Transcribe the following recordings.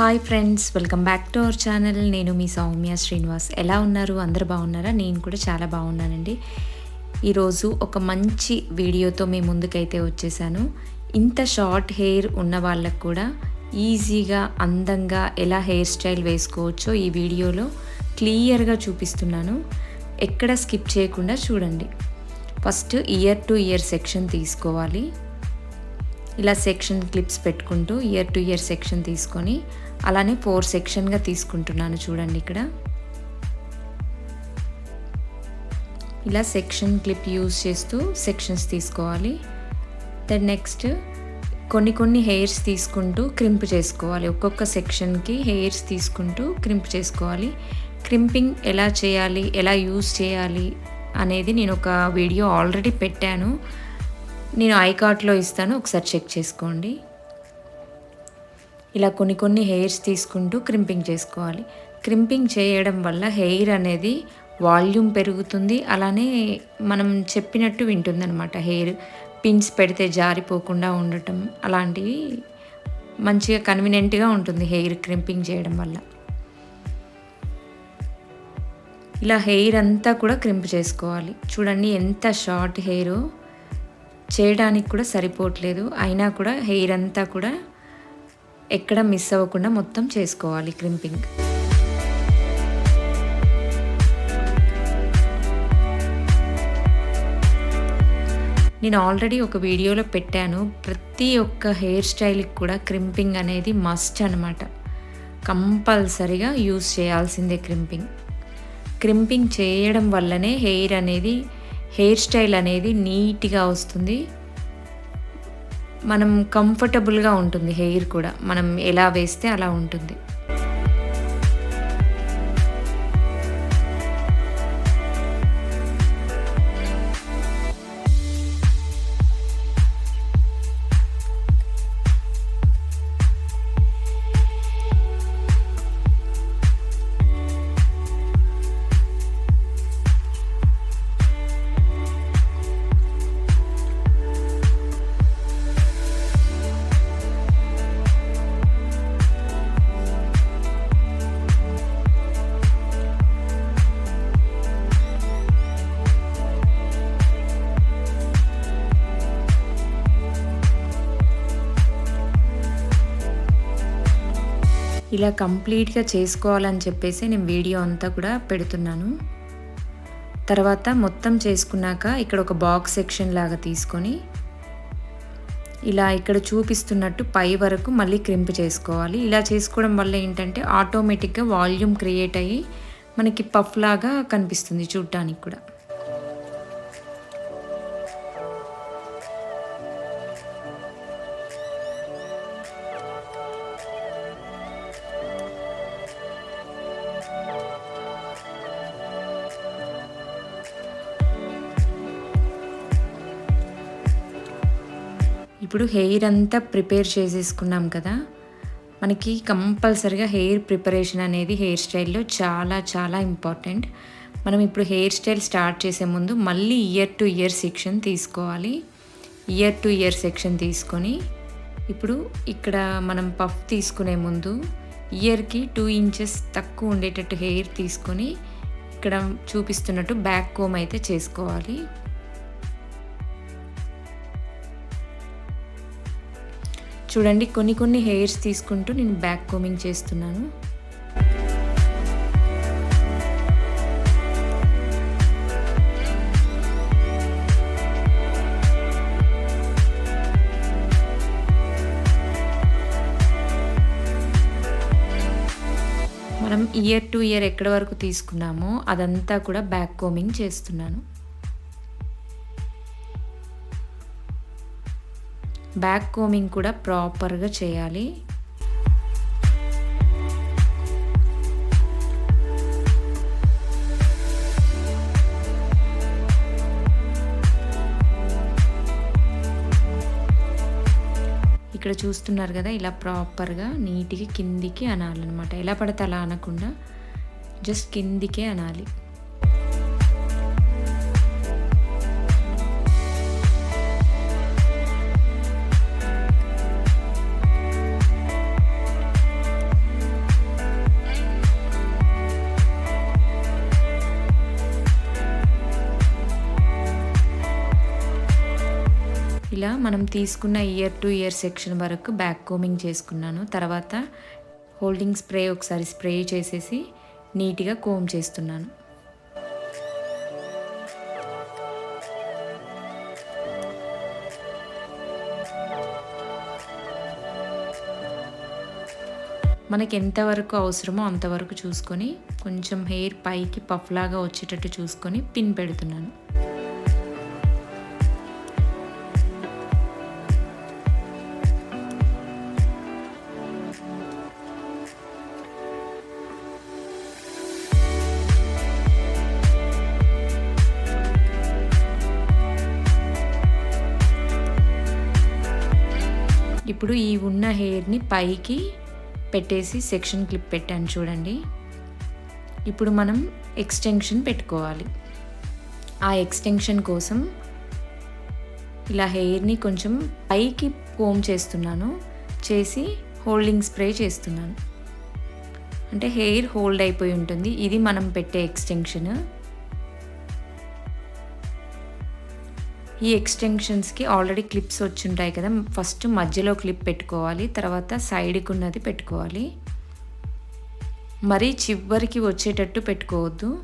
Hi friends welcome back to our channel నేను మీ సౌమ్య శ్రీనివాస్. ఎలా ఉన్నారు? అందరు బాగున్నారా? నేను కూడా చాలా బాగున్నానండి. ఈరోజు ఒక మంచి వీడియోతో మీ ముందుకైతే వచ్చేసాను. ఇంత షార్ట్ హెయిర్ ఉన్న వాళ్ళకు కూడా ఈజీగా అందంగా ఎలా హెయిర్ స్టైల్ వేసుకోవచ్చో ఈ వీడియోలో క్లియర్గా చూపిస్తున్నాను. ఎక్కడ స్కిప్ చేయకుండా చూడండి. First ear to ear section తీసుకోవాలి. ఇలా సెక్షన్ క్లిప్స్ పెట్టుకుంటూ ఇయర్ టు ఇయర్ సెక్షన్ తీసుకొని అలానే ఫోర్ సెక్షన్గా తీసుకుంటున్నాను చూడండి ఇక్కడ. ఇలా సెక్షన్ క్లిప్ యూజ్ చేస్తూ సెక్షన్స్ తీసుకోవాలి. దెన్ నెక్స్ట్ కొన్ని కొన్ని హెయిర్స్ తీసుకుంటూ క్రింప్ చేసుకోవాలి. ఒక్కొక్క సెక్షన్కి హెయిర్స్ తీసుకుంటూ క్రింప్ చేసుకోవాలి. క్రింపింగ్ ఎలా చేయాలి ఎలా యూజ్ చేయాలి అనేది నేను ఒక వీడియో ఆల్రెడీ పెట్టాను. నేను ఐకార్ట్లో ఇస్తాను ఒకసారి చెక్ చేసుకోండి. ఇలా కొన్ని కొన్ని హెయిర్స్ తీసుకుంటూ క్రింపింగ్ చేసుకోవాలి. క్రింపింగ్ చేయడం వల్ల హెయిర్ అనేది వాల్యూమ్ పెరుగుతుంది. అలానే మనం చెప్పినట్టు వింటుంది అనమాట హెయిర్ పిన్స్ పెడితే జారిపోకుండా ఉండటం అలాంటివి మంచిగా కన్వీనియంట్గా ఉంటుంది హెయిర్ క్రింపింగ్ చేయడం వల్ల. ఇలా హెయిర్ అంతా కూడా క్రింప్ చేసుకోవాలి. చూడండి ఎంత షార్ట్ హెయిర్ చేయడానికి కూడా సరిపోవట్లేదు. అయినా కూడా హెయిర్ అంతా కూడా ఎక్కడ మిస్ అవ్వకుండా మొత్తం చేసుకోవాలి క్రింపింగ్ నేను ఆల్రెడీ ఒక వీడియోలో పెట్టాను. ప్రతి ఒక్క హెయిర్ స్టైల్కి కూడా క్రింపింగ్ అనేది మస్ట్ అనమాట కంపల్సరిగా యూజ్ చేయాల్సిందే క్రింపింగ్ క్రింపింగ్ చేయడం వల్లనే హెయిర్ అనేది హెయిర్ స్టైల్ అనేది నీట్గా వస్తుంది. మనం కంఫర్టబుల్గా ఉంటుంది హెయిర్ కూడా. మనం ఎలా వేస్తే అలా ఉంటుంది. ఇలా కంప్లీట్గా చేసుకోవాలని చెప్పేసి నేను వీడియో అంతా కూడా పెడుతున్నాను. తర్వాత మొత్తం చేసుకున్నాక ఇక్కడ ఒక బాక్స్ సెక్షన్ లాగా తీసుకొని ఇలా ఇక్కడ చూపిస్తున్నట్టు పై వరకు మళ్ళీ క్రింప్ చేసుకోవాలి. ఇలా చేసుకోవడం వల్ల ఏంటంటే ఆటోమేటిక్గా వాల్యూమ్ క్రియేట్ అయ్యి మనకి పఫ్ లాగా కనిపిస్తుంది చూడటానికి కూడా. ఇప్పుడు హెయిర్ అంతా ప్రిపేర్ చేసేసుకున్నాం కదా. మనకి కంపల్సరిగా హెయిర్ ప్రిపరేషన్ అనేది హెయిర్ స్టైల్లో చాలా చాలా ఇంపార్టెంట్. మనం ఇప్పుడు హెయిర్ స్టైల్ స్టార్ట్ చేసే ముందు మళ్ళీ ఇయర్ టు ఇయర్ సెక్షన్ తీసుకోవాలి. ఇయర్ టు ఇయర్ సెక్షన్ తీసుకొని ఇప్పుడు ఇక్కడ మనం పఫ్ తీసుకునే ముందు ఇయర్కి టూ ఇంచెస్ తక్కువ ఉండేటట్టు హెయిర్ తీసుకొని ఇక్కడ చూపిస్తున్నట్టు బ్యాక్ కోమ్ అయితే చేసుకోవాలి. చూడండి కొన్ని కొన్ని హెయిర్స్ తీసుకుంటూ నేను బ్యాక్ కోమింగ్ చేస్తున్నాను. మనం ఇయర్ టు ఇయర్ ఎక్కడి వరకు తీసుకున్నామో అదంతా కూడా బ్యాక్ కోమింగ్ చేస్తున్నాను. బ్యాక్ కోమింగ్ కూడా ప్రాపర్గా చేయాలి. ఇక్కడ చూస్తున్నారు కదా ఇలా ప్రాపర్గా నీట్గా కిందికి అనాలన్నమాట. ఎలా పడితే అలా అనకుండా జస్ట్ కిందికే అనాలి. ఇలా మనం తీసుకున్న ఇయర్ టు ఇయర్ సెక్షన్ వరకు బ్యాక్ కోమింగ్ చేసుకున్నాను. తర్వాత హోల్డింగ్ స్ప్రే ఒకసారి స్ప్రే చేసేసి నీట్గా కోమ్ చేస్తున్నాను. మనకి ఎంతవరకు అవసరమో అంతవరకు చూసుకొని కొంచెం హెయిర్ పైకి పఫ్లాగా వచ్చేటట్టు చూసుకొని పిన్ పెడుతున్నాను. ఇప్పుడు ఈ ఉన్న హెయిర్ని పైకి పెట్టేసి సెక్షన్ క్లిప్ పెట్టాను చూడండి. ఇప్పుడు మనం ఎక్స్టెన్షన్ పెట్టుకోవాలి. ఆ ఎక్స్టెన్షన్ కోసం ఇలా హెయిర్ని కొంచెం పైకి కోమ్ చేస్తున్నాను. చేసి హోల్డింగ్ స్ప్రే చేస్తున్నాను. అంటే హెయిర్ హోల్డ్ అయిపోయి ఉంటుంది. ఇది మనం పెట్టే ఎక్స్టెన్షన్. ఈ ఎక్స్టెన్షన్స్కి ఆల్రెడీ క్లిప్స్ వచ్చి ఉంటాయి కదా. ఫస్ట్ మధ్యలో క్లిప్ పెట్టుకోవాలి తర్వాత సైడ్కి ఉన్నది పెట్టుకోవాలి. మరీ చివరికి వచ్చేటట్టు పెట్టుకోవద్దు.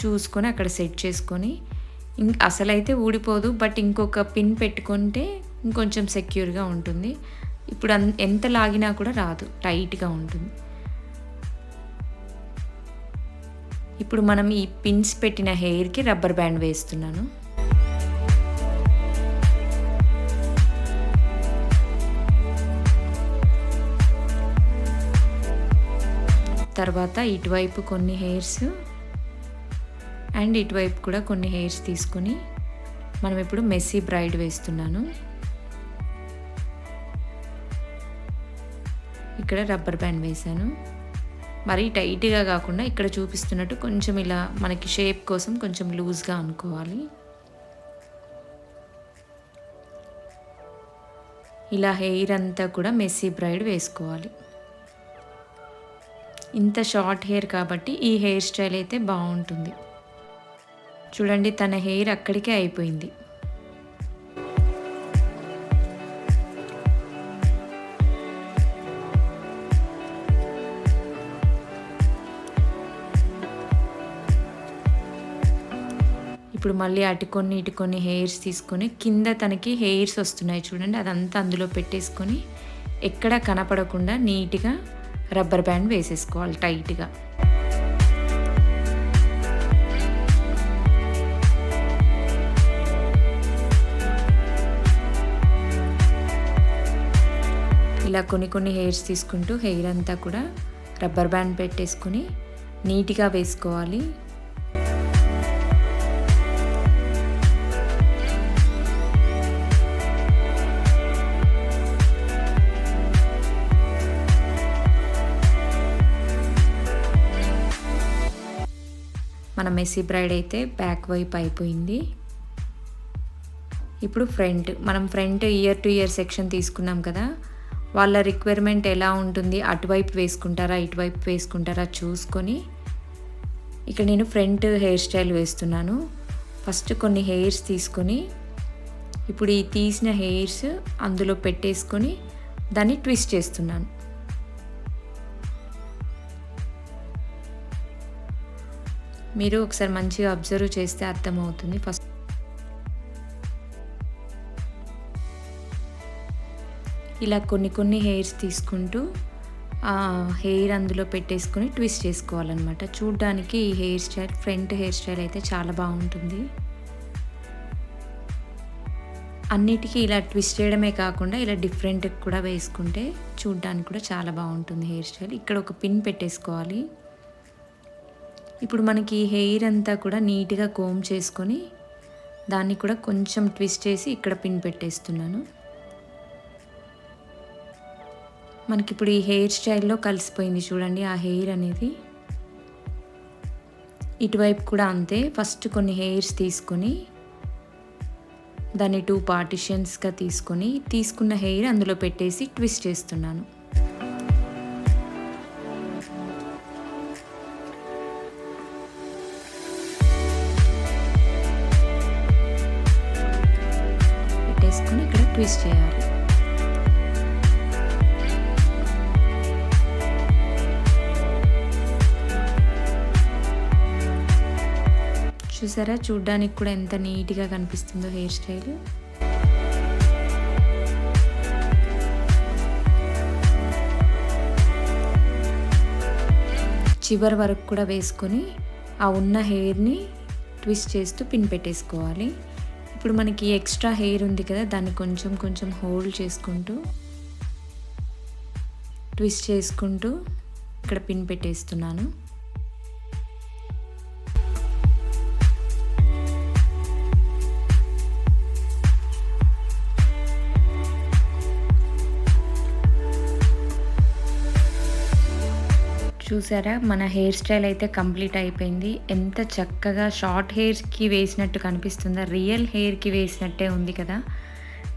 చూసుకొని అక్కడ సెట్ చేసుకొని. ఇం అసలైతే ఊడిపోదు బట్ ఇంకొక పిన్ పెట్టుకుంటే ఇంకొంచెం సెక్యూర్గా ఉంటుంది. ఇప్పుడు ఎంత లాగినా కూడా రాదు టైట్గా ఉంటుంది. ఇప్పుడు మనం ఈ పిన్స్ పెట్టిన హెయిర్కి రబ్బర్ బ్యాండ్ వేస్తున్నాను. తర్వాత ఇటువైపు కొన్ని హెయిర్స్ అండ్ ఇటువైపు కూడా కొన్ని హెయిర్స్ తీసుకొని మనం ఇప్పుడు మెస్సీ బ్రైడ్ వేస్తున్నాను. ఇక్కడ రబ్బర్ బ్యాండ్ వేసాను మరీ టైట్గా కాకుండా ఇక్కడ చూపిస్తున్నట్టు కొంచెం ఇలా మనకి షేప్ కోసం కొంచెం లూజ్గా అనుకోవాలి. ఇలా హెయిర్ అంతా కూడా మెస్సీ బ్రైడ్ వేసుకోవాలి. ఇంత షార్ట్ హెయిర్ కాబట్టి ఈ హెయిర్ స్టైల్ అయితే బాగుంటుంది. చూడండి తన హెయిర్ అక్కడికే అయిపోయింది. ఇప్పుడు మళ్ళీ అటు కొన్ని ఇటు కొన్ని హెయిర్స్ తీసుకొని కింద తనకి హెయిర్స్ వస్తున్నాయి చూడండి అదంతా అందులో పెట్టేసుకొని ఎక్కడ కనపడకుండా నీట్గా రబ్బర్ బ్యాండ్ వేసేసుకోవాలి టైట్గా. ఇలా కొన్ని కొన్ని హెయిర్స్ తీసుకుంటూ హెయిర్ అంతా కూడా రబ్బర్ బ్యాండ్ పెట్టేసుకొని నీట్గా వేసుకోవాలి. మన మెస్సీ బ్రైడ్ అయితే బ్యాక్ వైపు అయిపోయింది. ఇప్పుడు ఫ్రంట్ మనం front ear to ear section తీసుకున్నాం కదా వాళ్ళ రిక్వైర్మెంట్ ఎలా ఉంటుంది? అటువైపు వేసుకుంటారా ఇటువైపు వేసుకుంటారా చూసుకొని ఇక్కడ నేను ఫ్రంట్ హెయిర్ స్టైల్ వేస్తున్నాను. ఫస్ట్ కొన్ని హెయిర్స్ తీసుకొని ఇప్పుడు ఈ తీసిన హెయిర్స్ అందులో పెట్టేసుకొని దాన్ని ట్విస్ట్ చేస్తున్నాను. మీరు ఒకసారి మంచిగా అబ్జర్వ్ చేస్తే అర్థమవుతుంది. ఫస్ట్ ఇలా కొన్ని కొన్ని హెయిర్స్ తీసుకుంటూ ఆ హెయిర్ అందులో పెట్టేసుకొని ట్విస్ట్ చేసుకోవాలన్నమాట. చూడ్డానికి ఈ hair style front hair style అయితే చాలా బాగుంటుంది. అన్నిటికీ ఇలా ట్విస్ట్ చేయడమే కాకుండా ఇలా డిఫరెంట్ కూడా వేసుకుంటే చూడ్డానికి కూడా చాలా బాగుంటుంది హెయిర్ స్టైల్ ఇక్కడ ఒక పిన్ పెట్టేసుకోవాలి. ఇప్పుడు మనకి హెయిర్ అంతా కూడా నీట్గా కోమ్ చేసుకొని దాన్ని కూడా కొంచెం ట్విస్ట్ చేసి ఇక్కడ పిన్ పెట్టేస్తున్నాను. మనకి ఇప్పుడు ఈ హెయిర్ స్టైల్లో కలిసిపోయింది చూడండి ఆ హెయిర్ అనేది. ఇటువైపు కూడా అంతే ఫస్ట్ కొన్ని హెయిర్స్ తీసుకొని దాన్ని టూ పార్టిషన్స్గా తీసుకొని తీసుకున్న హెయిర్ అందులో పెట్టేసి ట్విస్ట్ చేస్తున్నాను. ట్విస్ట్ చేయాలి చూసారా? చూడ్డానికి కూడా ఎంత నీట్గా కనిపిస్తుందో హెయిర్ స్టైల్. చివరి వరకు కూడా వేసుకొని ఆ ఉన్న హెయిర్ని ట్విస్ట్ చేస్తూ పిన్ పెట్టేసుకోవాలి. ఇప్పుడు మనకి ఎక్స్ట్రా హెయిర్ ఉంది కదా దాన్ని కొంచెం కొంచెం హోల్డ్ చేసుకుంటూ ట్విస్ట్ చేసుకుంటూ ఇక్కడ పిన్ పెట్టేస్తున్నాను. చూసారా? మన హెయిర్ స్టైల్ అయితే కంప్లీట్ అయిపోయింది. ఎంత చక్కగా షార్ట్ హెయిర్కి వేసినట్టు కనిపిస్తుందా రియల్ హెయిర్కి వేసినట్టే ఉంది కదా.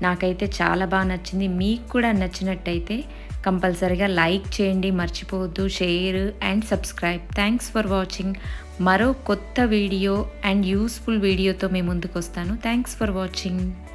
నాకైతే చాలా బాగా నచ్చింది. మీకు కూడా నచ్చినట్టయితే కంపల్సరీగా లైక్ చేయండి మర్చిపోవద్దు. Share and subscribe. Thanks for watching. మరో కొత్త వీడియో అండ్ యూస్ఫుల్ వీడియోతో మేము ముందుకు వస్తాను థ్యాంక్స్ ఫర్ వాచింగ్.